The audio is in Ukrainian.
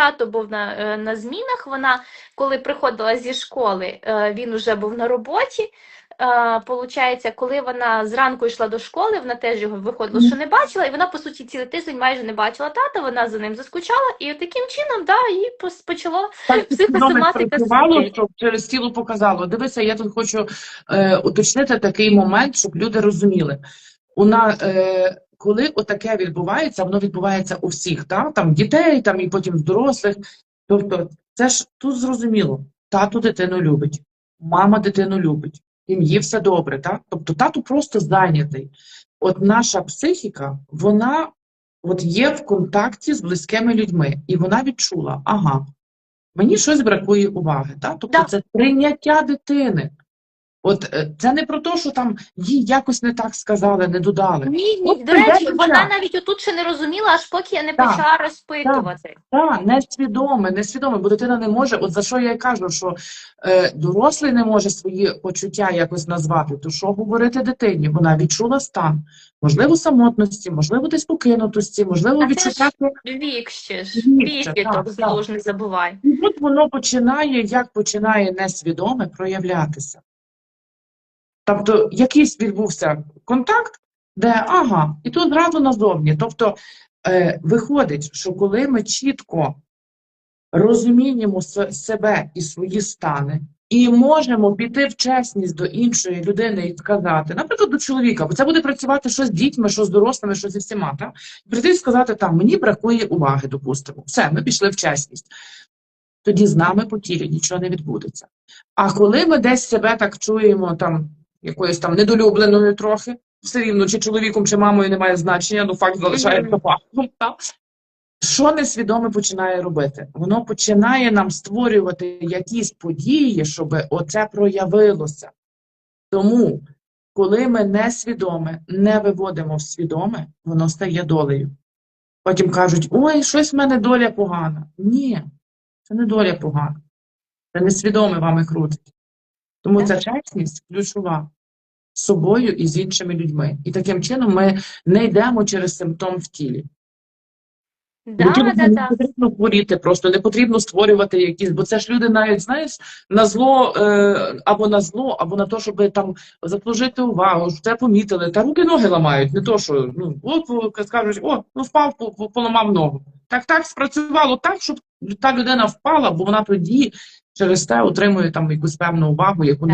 тато був на, е, на змінах. Вона, коли приходила зі школи, е, він вже був на роботі. Е, Получається, коли вона зранку йшла до школи, вона теж його виходила, що не бачила, і вона, по суті, цілий тиждень майже не бачила тата, вона за ним заскучала, і таким чином, да, пос- почало психосоматика щоб через тіло показало. Дивися, я тут хочу е, уточнити такий момент, щоб люди розуміли. У на, е, коли отаке відбувається, воно відбувається у всіх, та? там дітей, там і потім дорослих. Тобто, це ж тут зрозуміло, тато дитину любить, мама дитину любить, сім'ї все добре, так? Тобто тато просто зайнятий. От наша психіка, вона от є в контакті з близькими людьми, і вона відчула, ага, мені щось бракує уваги. Так? Тобто Да. це прийняття дитини. От е, це не про те, що там їй якось не так сказали, не додали. Ні, ні, От до речі, вона дитя. навіть отут ще не розуміла, аж поки я не Так, почала розпитувати. Так, несвідоме, несвідоме, бо дитина не може, от за що я й кажу, що е, дорослий не може свої почуття якось назвати, то що говорити дитині? Вона відчула стан, можливо, самотності, можливо, десь покинутості, можливо, відчуття. Вік ще ж, Вік знову ж не забувай. І от воно починає, як починає несвідоме проявлятися. Тобто, якийсь відбувся контакт, де ага, і тут зразу назовні. Тобто, е, виходить, що коли ми чітко розуміємо себе і свої стани, і можемо піти в чесність до іншої людини і сказати, наприклад, до чоловіка, бо це буде працювати що з дітьми, що з дорослими, що зі всіма. Так? Прийти і сказати, там, мені бракує уваги, допустимо. Все, ми пішли в чесність. Тоді з нами по тілі нічого не відбудеться. А коли ми десь себе так чуємо, там, якоюсь там недолюбленою трохи, все рівно, чи чоловіком, чи мамою немає значення, ну факт залишається фактом. Що несвідоме починає робити? Воно починає нам створювати якісь події, щоб оце проявилося. Тому, коли ми несвідоме не виводимо в свідоме, воно стає долею. Потім кажуть, ой, щось в мене доля погана. Ні, це не доля погана. Це несвідоме вами крутить. Тому ця чесність ключова з собою і з іншими людьми. І таким чином ми не йдемо через симптом в тілі. Да, Бо да, не да. потрібно хворіти, просто не потрібно створювати якісь, бо це ж люди навіть, знаєш, на зло е, або на зло, або на те, щоб там заслужити увагу, щоб це помітили. Та руки ноги ламають, не то, що ну от скажуть, о, ну впав, по- по- поламав ногу. Так так спрацювало так, щоб та людина впала, бо вона тоді через те отримує там якусь певну увагу, яку не